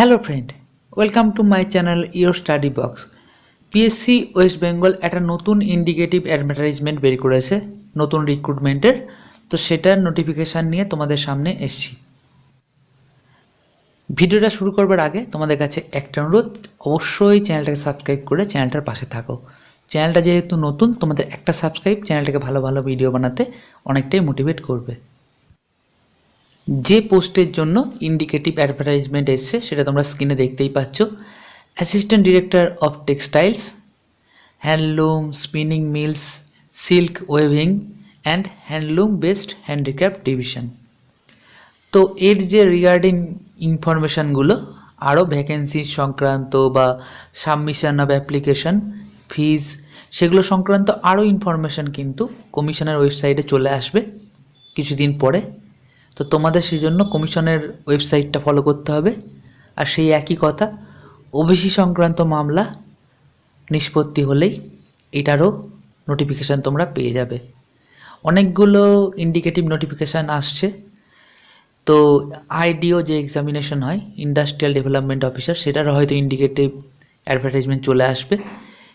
Hello friend welcome to my channel your study box PSC West Bengal একটা নতুন indicative advertisement বের করেছে, নতুন রিক্রুটমেন্টের তো সেটার নোটিফিকেশান নিয়ে তোমাদের সামনে এসছি। ভিডিওটা শুরু করবার আগে তোমাদের কাছে একটা অনুরোধ, অবশ্যই চ্যানেলটাকে সাবস্ক্রাইব করে চ্যানেলটার পাশে থাকো। চ্যানেলটা যেহেতু নতুন, তোমাদের একটা সাবস্ক্রাইব চ্যানেলটাকে ভালো ভালো ভিডিও বানাতে অনেকটাই মোটিভেট করবে। যে পোস্টের জন্য ইন্ডিকেটিভ অ্যাডভার্টাইজমেন্ট এসছে, সেটা তোমরা স্ক্রিনে দেখতেই পাচ্ছ। Assistant director of textiles handloom spinning mills silk weaving and handloom based handicraft division তো এর যে রিগার্ডিং ইনফরমেশানগুলো আরও ভ্যাকেন্সি সংক্রান্ত বা সাবমিশন অফ অ্যাপ্লিকেশন ফিজ সেগুলো সংক্রান্ত আরও ইনফরমেশান কিন্তু কমিশনের ওয়েবসাইটে চলে আসবে কিছুদিন পরে। তো তোমাদের সেই জন্য কমিশনের ওয়েবসাইটটা ফলো করতে হবে। আর সেই একই কথা, ওবিসি সংক্রান্ত মামলা নিষ্পত্তি হলেই এটারও নোটিফিকেশান তোমরা পেয়ে যাবে। অনেকগুলো ইন্ডিকেটিভ নোটিফিকেশান আসছে। তো আইডিও যে এক্সামিনেশন হয় ইন্ডাস্ট্রিয়াল ডেভেলপমেন্ট অফিসার সেটার হয়তো ইন্ডিকেটিভ অ্যাডভার্টাইজমেন্ট চলে আসবে।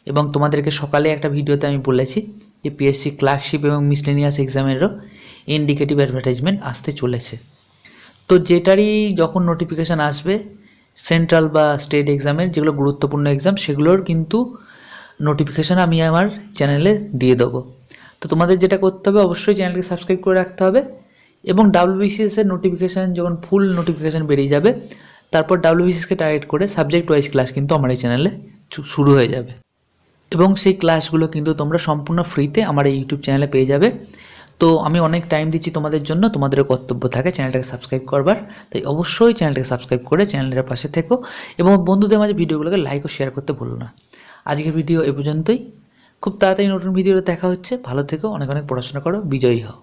এবং তোমাদেরকে সকালে একটা ভিডিওতে আমি বলেছি যে পিএসসি ক্লার্কশিপ এবং মিসলেনিয়াস এক্সামেরও ইন্ডিকেটিভ অ্যাডভার্টাইজমেন্ট আসতে চলেছে। তো যেটারই যখন নোটিফিকেশান আসবে সেন্ট্রাল বা স্টেট এক্সামের যেগুলো গুরুত্বপূর্ণ এক্সাম সেগুলোর কিন্তু নোটিফিকেশান আমি আমার চ্যানেলে দিয়ে দেবো। তো তোমাদের যেটা করতে হবে, অবশ্যই চ্যানেলকে সাবস্ক্রাইব করে রাখতে হবে এবং ডাব্লিউবিসিএস এর নোটিফিকেশান যখন ফুল নোটিফিকেশান বেরিয়ে যাবে, তারপর ডাব্লিউবিসিএসকে টার্গেট করে সাবজেক্ট ওয়াইজ ক্লাস কিন্তু আমার এই চ্যানেলে শুরু হয়ে যাবে। এবং সেই ক্লাসগুলো কিন্তু তোমরা সম্পূর্ণ ফ্রিতে আমার এই ইউটিউব চ্যানেলে পেয়ে যাবে। তো আমি অনেক টাইম দিচ্ছি তোমাদের জন্য, তোমাদেরও কর্তব্য থাকে চ্যানেলটাকে সাবস্ক্রাইব করবার। তাই অবশ্যই চ্যানেলটাকে সাবস্ক্রাইব করে চ্যানেলটার পাশে থেকো এবং বন্ধুদের মাঝে ভিডিওগুলোকে লাইক ও শেয়ার করতে ভুলো না। আজকের ভিডিও এ পর্যন্তই। খুব তাড়াতাড়ি নতুন ভিডিওটা দেখা হচ্ছে। ভালো থেকো, অনেক অনেক পড়াশোনা করো, বিজয়ী হও।